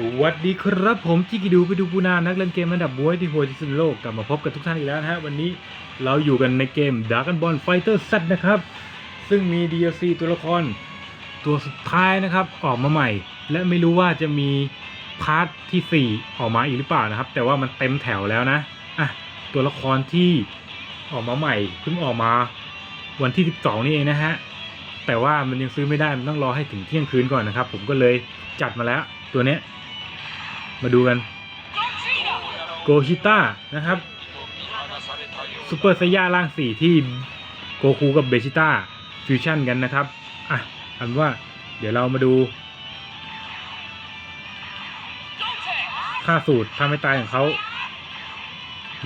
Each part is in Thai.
สวัสดีครับผมจิกิดูไปดูปูนานักเล่นเกมระดับบวยที่โหดที่สุดในโลกกลับมาพบกับทุกท่านอีกแล้วนะฮะวันนี้เราอยู่กันในเกม Dragon Ball Fighter Z นะครับ ซึ่งมี DLC ตัวละครตัวสุดท้ายนะครับออกมาใหม่ และไม่รู้ว่าจะมีพาร์ทที่ 4 ออกมาอีกหรือเปล่านะครับ แต่ว่ามันเต็มแถวแล้วนะอะตัวละครที่ออกมาใหม่เพิ่งออกมาวันที่ 12 นี่เองนะฮะแต่ว่ามันยังซื้อไม่ได้มันต้องรอให้ถึงเที่ยงคืนก่อนนะครับ ผมก็เลยจัดมาแล้วตัวเนี้ย มาดูกัน โกชิต้านะครับซูเปอร์ไซย่าร่างสี่ที่โกคูกับเบชิต้าฟิวชั่นกันนะครับ อะอันว่าเดี๋ยวเรามาดูค่าสูตรทำให้ตายของเขา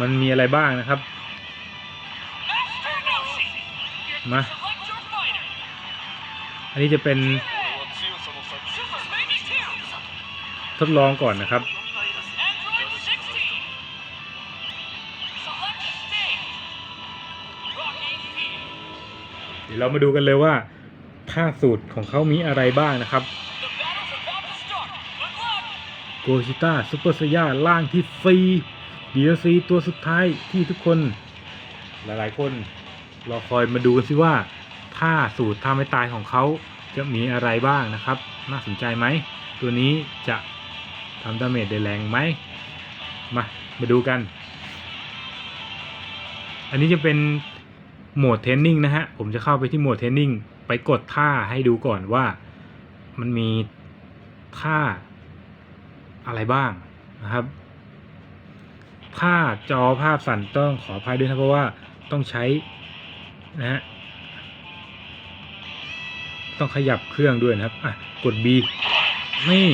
มันมีอะไรบ้างนะครับ มา อันนี้จะเป็น ทดลองก่อนนะครับ เดี๋ยวเรามาดูกันเลยว่าท่าสูตรของเขามีอะไรบ้างนะครับโกชิต้าซูเปอร์สยาล่างที่ฟรี DLC ตัวสุดท้ายที่ทุกคน หลายๆ คนรอคอยมาดูกันสิว่าท่าสูตรท่าไม่ตายของเขาจะมีอะไรบ้างนะครับ น่าสนใจไหม ตัวนี้จะ ทำดาเมจได้แรงไหมมา มาดูกัน อันนี้จะเป็นโหมดเทรนนิ่งนะฮะ ผมจะเข้าไปที่โหมดเทรนนิ่งไปกดท่าให้ดูก่อนว่ามันมีท่าอะไรบ้างนะครับ ถ้าจอภาพสั่นต้องขออภัยด้วยนะเพราะว่าต้องใช้นะฮะต้องขยับเครื่องด้วยนะครับ อะ กด B นี่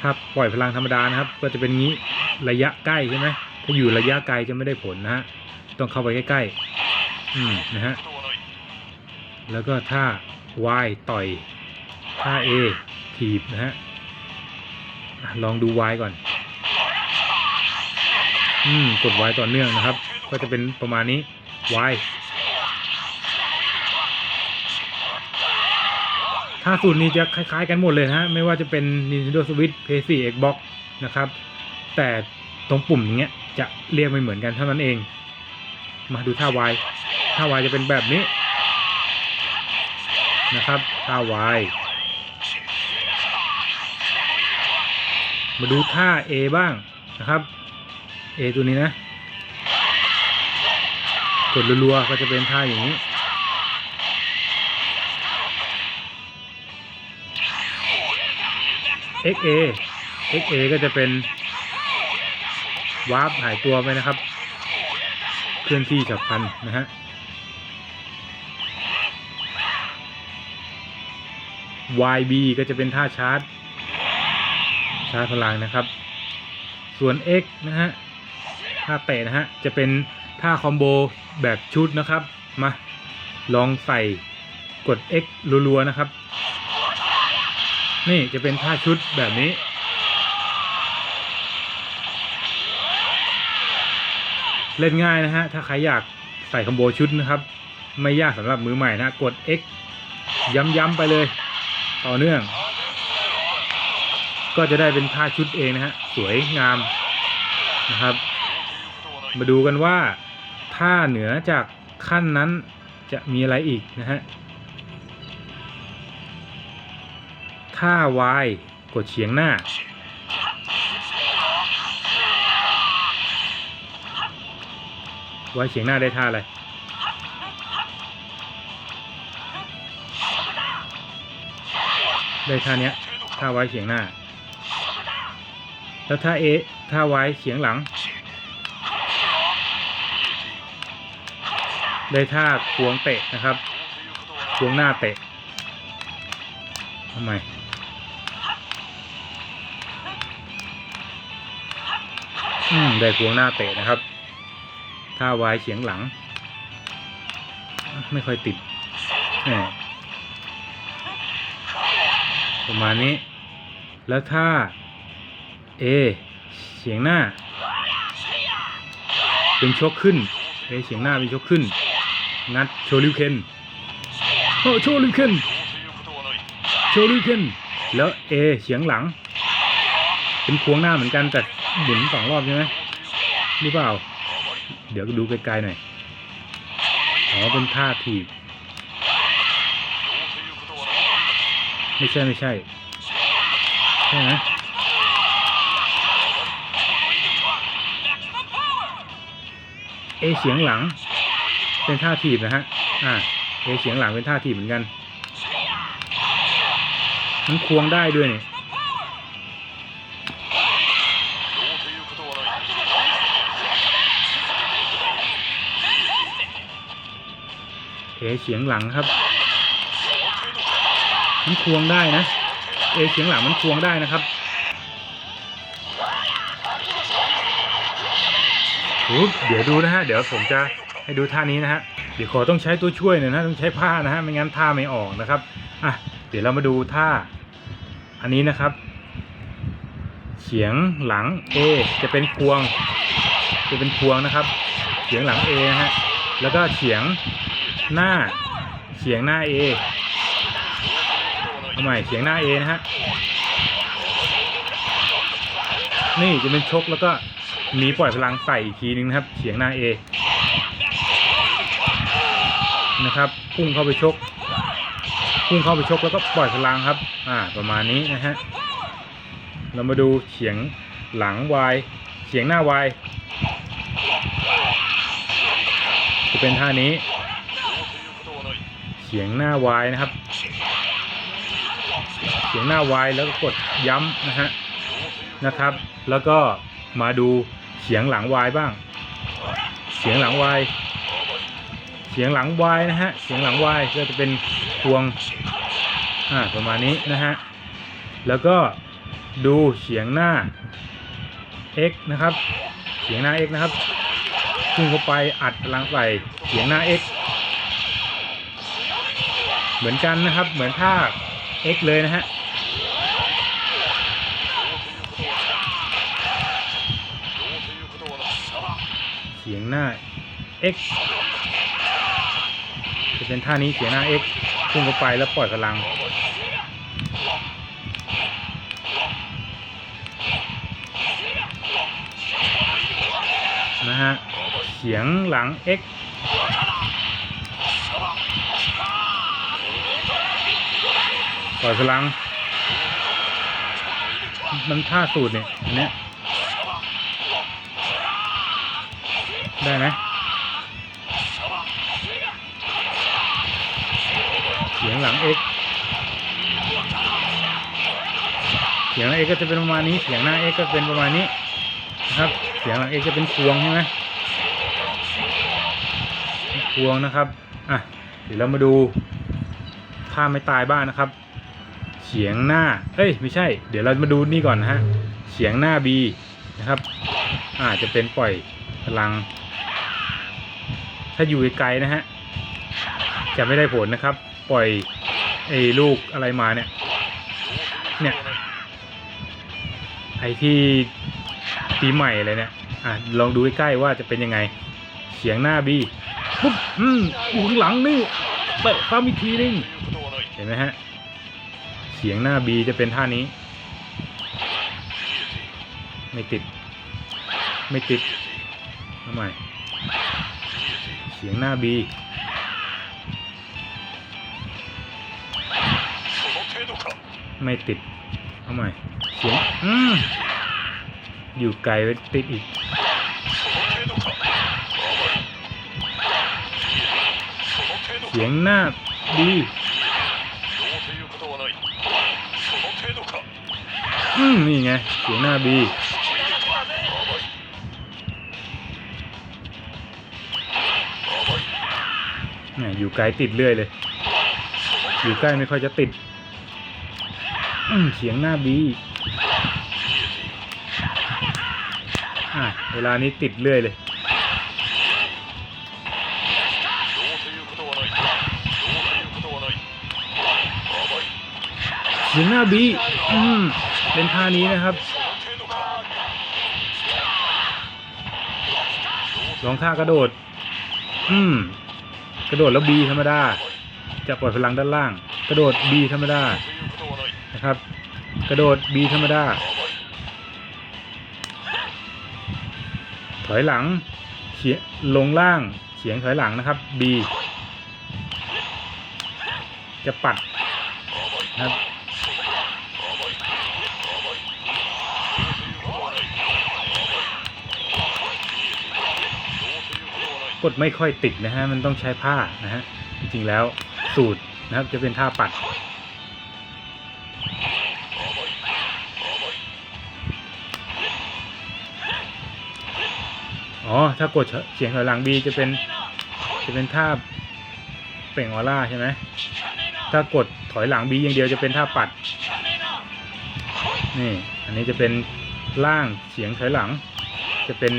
ถ้าปล่อยพลังธรรมดานะครับ ก็จะเป็นงี้ระยะใกล้ใช่ไหมถ้าอยู่ระยะไกลจะไม่ได้ผลนะฮะต้องเข้าไปใกล้ๆอืมนะฮะแล้วก็ถ้า Y ต่อยถ้า A ถีบนะฮะอะลองดู Y ก่อน อืมกด Y ต่อเนื่องนะครับ ก็จะเป็นประมาณนี้ Y าสูตรนี้จะคล้ายๆกันหมดเลยฮะ ไม่ว่าจะเป็น Nintendo Switch PS4 Xbox นะครับ แต่ตรงปุ่มอย่างเงี้ยจะเรียกไม่เหมือนกันเท่านั้นเอง มาดูท่า Y ท่า Y จะเป็นแบบนี้นะครับท่า Y มาดูท่า A บ้างนะครับ A ตัวนี้นะ กดรัวๆก็จะเป็นท่าอย่างนี้ XA XA ก็จะเป็นวาร์ปหายตัวไปนะครับ เคลื่อนที่ฉับพลันนะฮะ YB ก็จะเป็นท่าชาร์จ ชาร์จพลังนะครับ ส่วน X นะฮะ ท่าเตะนะฮะ จะเป็นท่าคอมโบแบบชุดนะครับ มา ลองใส่กด X รัวๆนะครับ นี่จะเป็นท่าชุดแบบนี้ เล่นง่ายนะฮะ ถ้าใครอยากใส่คอมโบชุดนะครับ ไม่ยากสำหรับมือใหม่นะ กด X ย้ำๆไปเลย ต่อเนื่อง ก็จะได้เป็นท่าชุดเองนะฮะ สวยงามนะครับ มาดูกันว่าท่าเหนือจากขั้นนั้นจะมีอะไรอีกนะฮะ ท่า Y กดเฉียงหน้า Y เฉียงหน้าได้ท่าอะไรได้ท่าเนี้ยท่า Y เฉียงหน้า แล้วท่า A ท่า Y เฉียงหลัง ได้ท่าควงเตะนะครับ ควงหน้าเตะทำไม ได้ควงหน้าเตะนะครับท่าวายเฉียงหลัง ไม่ค่อยติดประมาณนี้ แล้วถ้า A เฉียงหน้า เป็นชกขึ้น A เฉียงหน้าเป็นชกขึ้น งัดโชริวเคนโอ้โชริวเคนโชริวเคนแล้ว A เฉียงหลัง เป็นควงหน้าเหมือนกันแต่ หมุนสองรอบใช่ไหมหรือเปล่า เดี๋ยวดูไกลๆหน่อยอ๋อเป็นท่าถีบไม่ใช่ไม่ใช่ใช่ไหมเอเฉียงหลัง เป็นท่าถีบนะฮะอ่าเอเฉียงหลังเป็นท่าถีบเหมือนกันมันควงได้ด้วยเนี่ย เอเฉียงหลังครับ มันควงได้นะ เอเฉียงหลังมันควงได้นะครับเดี๋ยวดูนะฮะ เดี๋ยวผมจะให้ดูท่านี้นะฮะ เดี๋ยวขอต้องใช้ตัวช่วยหน่อยนะ ต้องใช้ผ้านะฮะ ไม่งั้นท่าไม่ออกนะครับ อะ เดี๋ยวเรามาดูท่า อันนี้นะครับ เฉียงหลัง A จะเป็นควง จะเป็นควงนะครับ เฉียงหลัง A นะฮะ แล้วก็เฉียง หน้าเฉียงหน้า A เอาใหม่เฉียงหน้า A นะฮะ นี่จะเป็นชกแล้วก็มีปล่อยพลังใส่อีกทีนึงนะครับเฉียงหน้า A นะครับพุ่งเข้าไปชกพุ่งเข้าไปชกแล้วก็ปล่อยพลังครับ อ่า ประมาณนี้นะฮะ เรามาดูเฉียงหลัง Y เฉียงหน้า Y จะเป็นท่านี้ เฉียงหน้า Y นะครับเฉียงหน้า Y แล้วก็กดย้ำนะฮะนะครับ แล้วก็มาดูเฉียงหลัง Y บ้างเฉียงหลัง Y เฉียงหลัง Y นะฮะเฉียงหลัง Y ก็จะเป็นพวงอ่าประมาณนี้นะฮะแล้วก็ดูเฉียงหน้า x นะครับเฉียงหน้า x นะครับพุ่งเข้าไปอัดพลังใส่เฉียงหน้า x เหมือนกันนะครับ เหมือนท่า x เลยนะฮะเฉียงหน้า x จะเป็นท่านี้เฉียงหน้า x พุ่งเข้าไปแล้วปล่อยพลังนะฮะเฉียงหลัง x ปล่อยพลัง มันท่าสูตรเนี่ยอันเนี้ยได้ไหมเสียงหลัง x เสียงหลัง x ก็จะเป็นประมาณนี้ เสียงหน้า x ก็เป็นประมาณนี้นะครับ เสียงหลัง x จะเป็นควงใช่ไหมควงนะครับ อะ เดี๋ยวเรามาดูท่าไม่ตายบ้างนะครับ เฉียงหน้า เอ้ย ไม่ใช่ เดี๋ยวเรามาดูนี่ก่อนนะฮะ เฉียงหน้า b นะครับ อาจจะเป็นปล่อยพลัง ถ้าอยู่ไกลๆนะฮะ จะไม่ได้ผลนะครับ ปล่อยไอ้ลูกอะไรมาเนี่ย เนี่ย ไอ้ที่ปีใหม่อะไรเนี่ย อะ ลองดูใกล้ๆว่าจะเป็นยังไงเสียงหน้าบีปุ๊บ อืมอยู่ข้างหลังนี่เตะซ้ำอีกทีนึงเห็นไหมฮะ เสียงหน้าบีจะเป็นท่านี้ ไม่ติด ไม่ติดทำไมเสียงหน้าบีไม่ติดเอาใหม่เสียงอืมอยู่ไกลไปติดอีกเสียงหน้าบี อืมนี่ไงเสียงหน้าบีเนี่ยอยู่ไกลติดเรื่อยเลย อยู่ใกล้ไม่ค่อยจะติด อืมเสียงหน้าบีอะเวลานี้ติดเรื่อยเลยเสียงหน้าบีอืม เป็นท่านี้นะครับ ลองท่ากระโดด อืม กระโดดแล้วบีธรรมดา จะปล่อยพลังด้านล่าง กระโดดบีธรรมดา นะครับ กระโดดบีธรรมดา ถอยหลัง เขียลงล่าง เขียงถอยหลังนะครับบีจะปัดนะครับ กดไม่ค่อยติดนะฮะมันต้องใช้ผ้านะฮะจริงๆแล้วสูตรนะครับจะเป็นท่าปัด อ๋อ ถ้ากดเฉียงถอยหลัง B จะเป็นจะเป็นท่าเปล่งออร่าใช่ไหมถ้ากดถอยหลัง B อย่างเดียวจะเป็นท่าปัด นี่ อันนี้จะเป็นล่างเฉียงถอยหลัง จะเป็น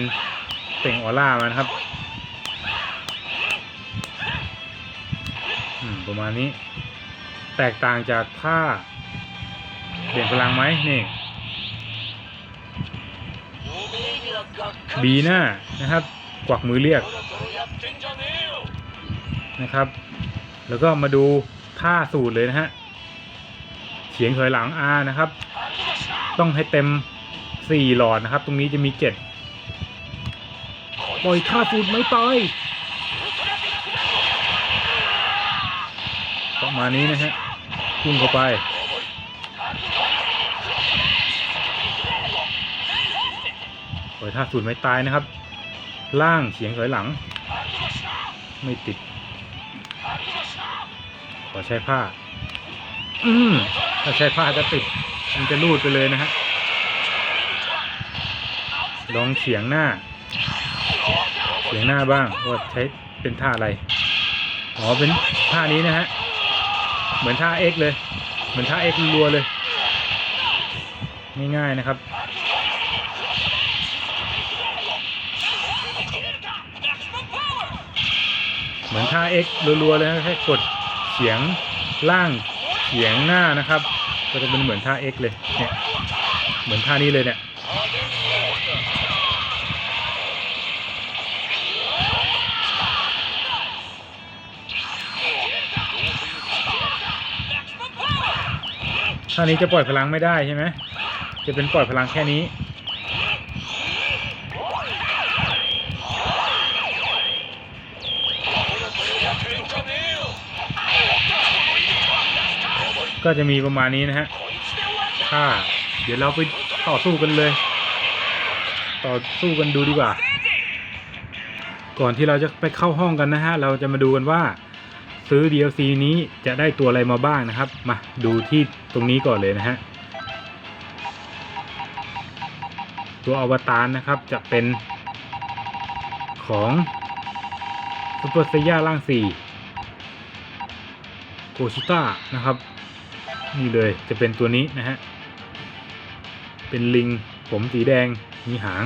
เปล่งออร่ามันครับ ประมาณนี้ แตกต่างจากท่าเปลี่ยนพลังไหมนี่บีหน้านะครับ กวักมือเรียกนะครับ แล้วก็มาดูท่าสูตรเลยนะฮะเฉียงถอยหลัง R นะครับ ต้องให้เต็ม 4 หลอดนะครับ ตรงนี้จะมี 7 ปล่อยท่าสูตรไม่ต่อย ประมาณนี้นะฮะพุ่งเข้าไปปล่อยท่าสูตรไม่ตายนะครับ ล่างเฉียงถอยหลัง ไม่ติด ขอใช้ผ้า อืมถ้าใช้ผ้าจะติด มันจะรูดไปเลยนะฮะลองเฉียงหน้า เฉียงหน้าบ้างว่าใช้เป็นท่าอะไร อ๋อ เป็นท่านี้นะฮะ เหมือนท่า X เลย เหมือนท่า X รัวเลย ง่ายๆนะครับ เหมือนท่า X รัวๆเลยนะแค่กดเฉียงล่างเฉียงหน้านะครับ ก็จะเป็นเหมือนท่า X เลยเนี่ยเหมือนท่านี้เลยเนี่ย ท่านี้จะปล่อยพลังไม่ได้ใช่ไหมจะเป็นปล่อยพลังแค่นี้ ก็จะมีประมาณนี้นะฮะถ้าเดี๋ยวเราไปต่อสู้กันเลย ต่อสู้กันดูดีกว่า ก่อนที่เราจะไปเข้าห้องกันนะฮะ เราจะมาดูกันว่า ซื้อ DLC นี้จะได้ตัวอะไรมาบ้างนะครับ มาดูที่ตรงนี้ก่อนเลยนะฮะ ตัวอวตารนะครับจะเป็นของซูเปอร์เซียร่างสี่โกชิต้านะครับ นี่เลยจะเป็นตัวนี้นะฮะ เป็นลิงผมสีแดงมีหาง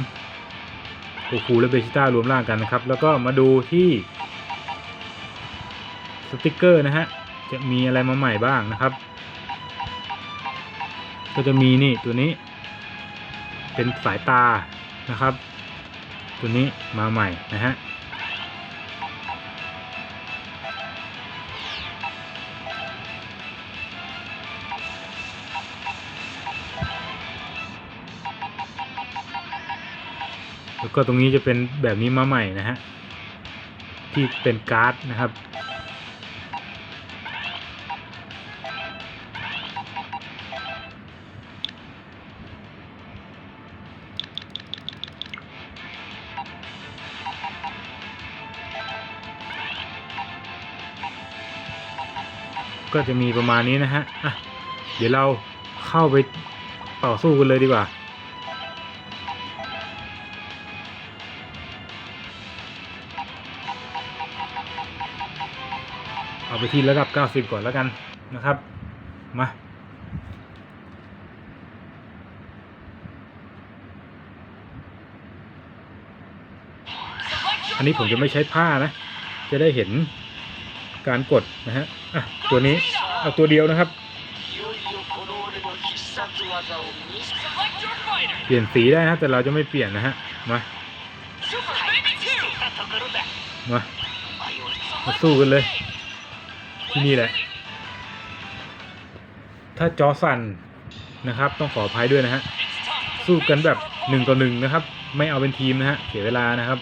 โกคูและเบชิต้ารวมร่างกันนะครับ แล้วก็มาดูที่ สติกเกอร์นะฮะ จะมีอะไรมาใหม่บ้างนะครับ ก็จะมีนี่ตัวนี้ เป็นสายตานะครับ ตัวนี้มาใหม่นะฮะแล้วก็ตรงนี้จะเป็นแบบนี้มาใหม่นะฮะที่เป็นการ์ดนะครับ ก็จะมีประมาณนี้นะฮะอะเดี๋ยวเราเข้าไปต่อสู้กันเลยดีกว่า เอาไปที่ระดับ 90 ก่อนแล้วกันนะครับ มาอันนี้ผมจะไม่ใช้ผ้านะ จะได้เห็นการกดนะฮะ อะตัวนี้เอาตัวเดียวนะครับ เปลี่ยนสีได้นะแต่เราจะไม่เปลี่ยนนะฮะมามามาสู้กันเลย ที่นี่แหละ ถ้าจอสั่นนะครับ ต้องขออภัยด้วยนะฮะสู้กันแบบหนึ่งต่อหนึ่งนะครับ ไม่เอาเป็นทีมนะฮะเสียเวลานะครับ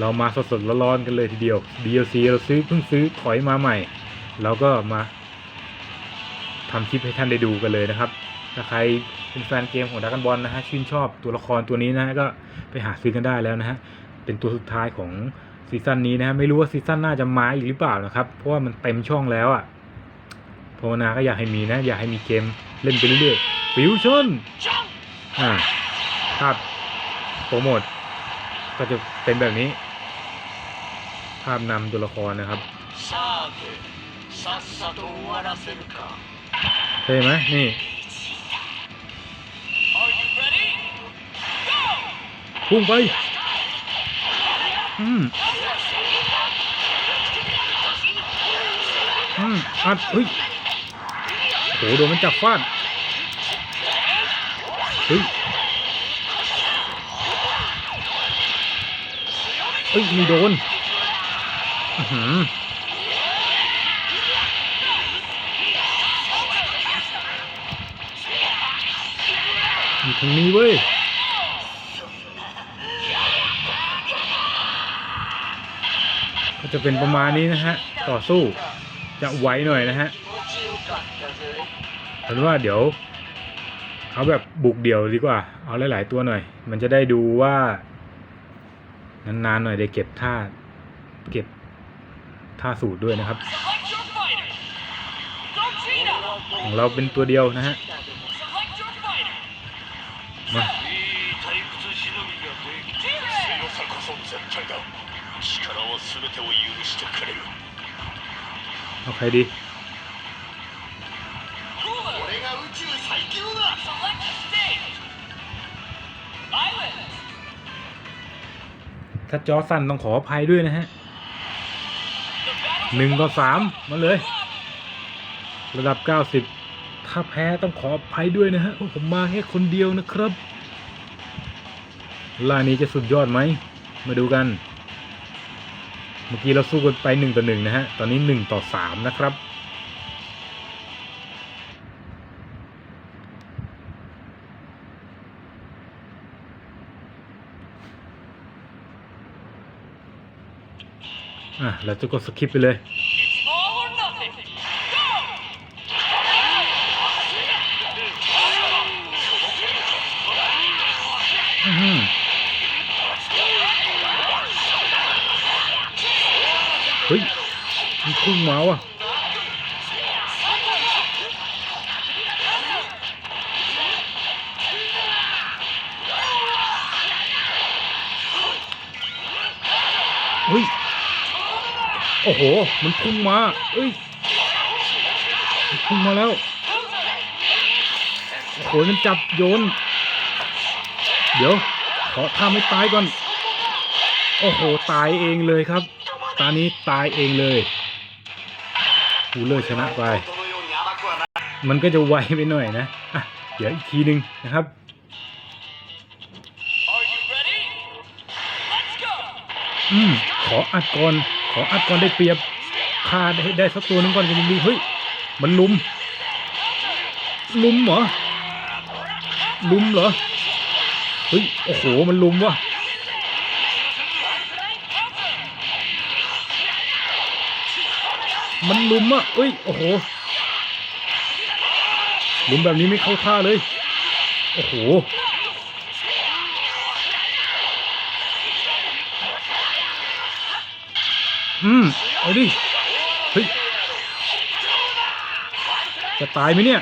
เรามาสดๆร้อนๆกันเลยทีเดียว DLC เราซื้อเพิ่งซื้อถอยมาใหม่ เราก็มาทำคลิปให้ท่านได้ดูกันเลยนะครับ ถ้าใครเป็นแฟนเกมของดักกันบอลนะฮะชื่นชอบตัวละครตัวนี้นะฮะก็ไปหาซื้อกันได้แล้วนะฮะเป็นตัวสุดท้ายของซีซั่นนี้นะฮะไม่รู้ว่าซีซั่นหน้าจะมาอีกหรือเปล่านะครับ เพราะว่ามันเต็มช่องแล้วอะ่ะภาวนาก็อยากให้มีนะ อยากให้มีเกมเล่นไปเรื่อยๆฟิวชั่นอ่าภาพโปรโมทก็จะเป็นแบบนี้ ภาพนำตัวละครนะครับเท่ไหมนี่พุ่งไป อืม อืม อัดเฮ้ยโหโดนมันจับฟาดเฮ้ยเฮ้ยมีโดน อยู่ทางนี้เว้ยก็จะเป็นประมาณนี้นะฮะ ต่อสู้จะไวหน่อยนะฮะเป็นว่าเดี๋ยวเขาแบบบุกเดี่ยวดีกว่า เอาหลาย ๆ ตัวหน่อย มันจะได้ดูว่า นาน ๆ หน่อยได้เก็บท่าเก็บ ท่าสูตรด้วยนะครับ ของเราเป็นตัวเดียวนะฮะมาเอาใครดีถ้าจอสั้นต้องขออภัยด้วยนะฮะ หนึ่งต่อสามมาเลย ระดับเก้าสิบถ้าแพ้ต้องขออภัยด้วยนะฮะเพราะผมมาแค่คนเดียวนะครับล่านี้จะสุดยอดไหม มาดูกัน เมื่อกี้เราสู้กันไปหนึ่งต่อหนึ่งนะฮะ ตอนนี้หนึ่งต่อสามนะครับ อะเราจะกดสคิปไปเลยอื้อหือเฮ้ย มีคุ้งมาว่ะ อ้โห มันพุ่งมาเอ้ยมันพุ่งมาแล้ว โอ้โห มันจับโยน เดี๋ยว ขอท่าไม่ตายก่อน โอ้โห ตายเองเลยครับ ตานี้ตายเองเลยกูเลยชนะไป มันก็จะไวไปหน่อยนะอะเดี๋ยวอีกทีหนึ่งนะครับ Are you ready? Let's go อืมขออัดก่อนข ออัดก่อนได้เปรียบฆ่าได้ได้สักตัวหนึงก่อนก็ยังดีเฮ้ยมันลุม ลุมเหรอ ลุมเหรอ เฮ้ย โอ้โห มันลุมวะมันลุมอะเอ้ย โอ้โห ลุมแบบนี้ไม่เข้าท่าเลย โอ้โห อืมเอาดิ เฮ้ย จะตายไหมเนี่ย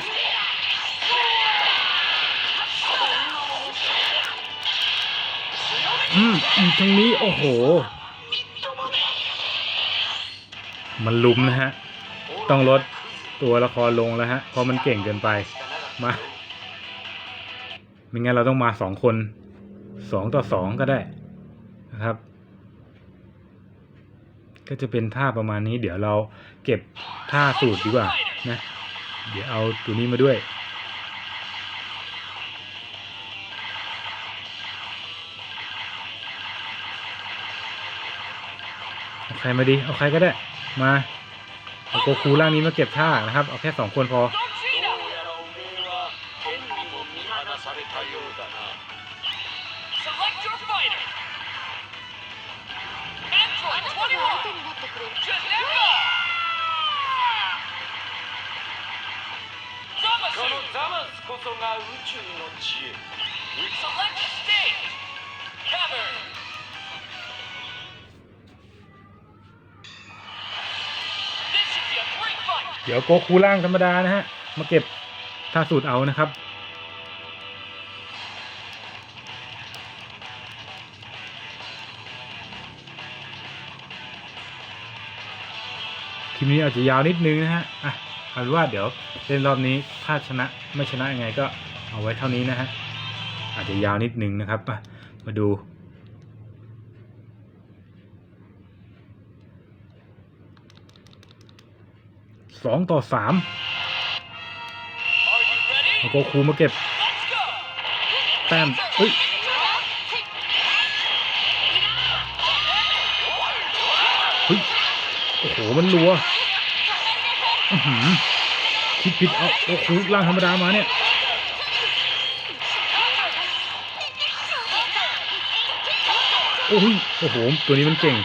อืมอีกทางนี้ โอ้โห มันลุมนะฮะ ต้องลดตัวละครลงแล้วฮะ เพราะมันเก่งเกินไป มาไม่งั้นเราต้องมาสองคนสองต่อสองก็ได้นะครับ ก็จะเป็นท่าประมาณนี้ เดี๋ยวเราเก็บท่าสูตรดีกว่านะ เดี๋ยวเอาตัวนี้มาด้วยเอาใครมาดีเอาใครก็ได้มาเอาโกคูร่างนี้มาเก็บท่านะครับ เอาแค่สองคนพอ โกคูล่างธรรมดานะฮะ มาเก็บท่าสูตรเอานะครับ คลิปนี้อาจจะยาวนิดนึงนะฮะ อะเอาเป็นว่าเดี๋ยวเล่นรอบนี้ถ้าชนะไม่ชนะยังไงก็เอาไว้เท่านี้นะฮะ อาจจะยาวนิดนึงนะครับมาดู สองต่อสามเอาโกคูมาเก็บ แต้มเอ้ยเฮ้ยโอ้โห มันรัวอื้อหือคิดผิดเอาโอ้โหล่างธรรมดามาเนี่ยโอ้โหโอ้โห ตัวนี้มันเก่ง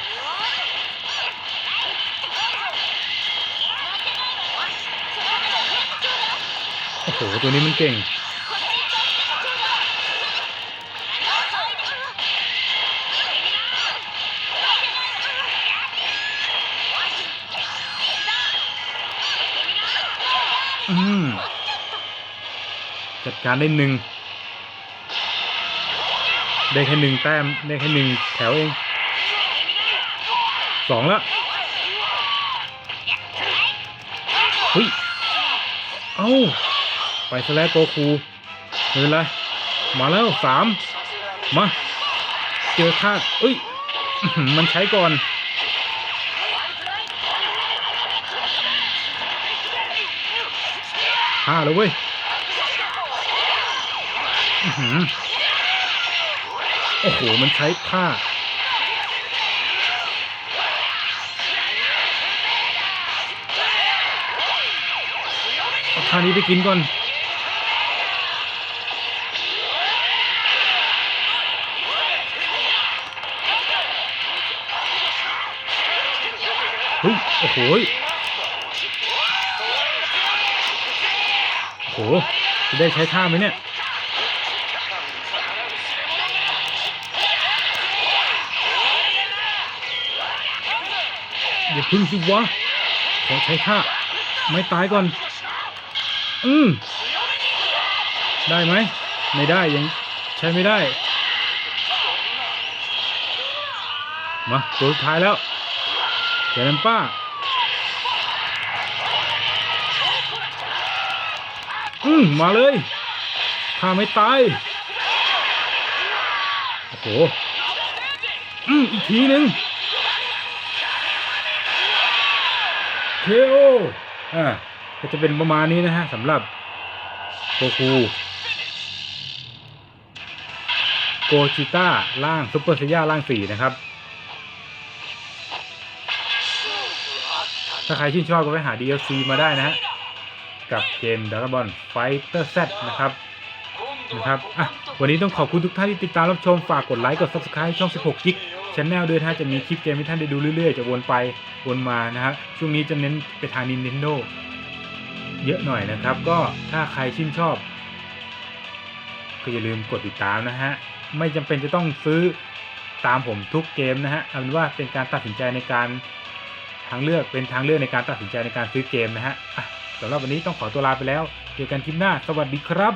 หตัวนี้มันเก่ง อืม จัดการได้หนึ่ง ได้แค่หนึ่งแต้ม ได้แค่หนึ่งแถวเอง สองแล้วเฮ้ย เอ้า ไปซะแล้วโกคูเป็นไรมาแล้วสามมาเจอคาดเอ้ย มันใช้ก่อน ห้าแล้วเว้ยอือหือโอ้โห มันใช้ผ้าเอาผ้านี้ไปกินก่อน โอ้โหโอ้โหจะได้ใช้ท่าไหมเนี่ย อย่าพึ่งสิวะ ขอใช้ท่า ไม่ตายก่อน อืม ได้ไหม ไม่ได้ยัง ใช้ไม่ได้ มาตัวสุดท้ายแล้วเจริญป้า อืมมาเลยข้าไม่ตาย โอ้โห อืมอีกทีหนึ่งเคโออ่าก็จะเป็นประมาณนี้นะฮะสำหรับโกคูโกจิต้าล่างซุปเปอร์ซย่าล่างสี่นะครับ ถ้าใครชื่นชอบก็ไปหา DLC มาได้นะฮะ กับเกม Dragon Ball Fighter Z นะครับนะครับอะวันนี้ต้องขอบคุณทุกท่านที่ติดตามรับชมฝากกดไลค์กด Subscribe ช่อง 16กิกชแนลด้วยถ้าจะมีคลิปเกมให้ท่านได้ดูเรื่อยๆ จะวนไปวนมานะฮะช่วงนี้จะเน้นไปทาง Nintendo เยอะหน่อยนะครับ ก็ถ้าใครชื่นชอบ ก็อย่าลืมกดติดตามนะฮะ ไม่จำเป็นจะต้องซื้อตามผมทุกเกมนะฮะเอาเป็นว่าเป็นการตัดสินใจในการทางเลือกเป็นทางเลือกในการตัดสินใจในการซื้อเกมนะฮะ สำหรับวันนี้ต้องขอตัวลาไปแล้ว เจอกันคลิปหน้า สวัสดีครับ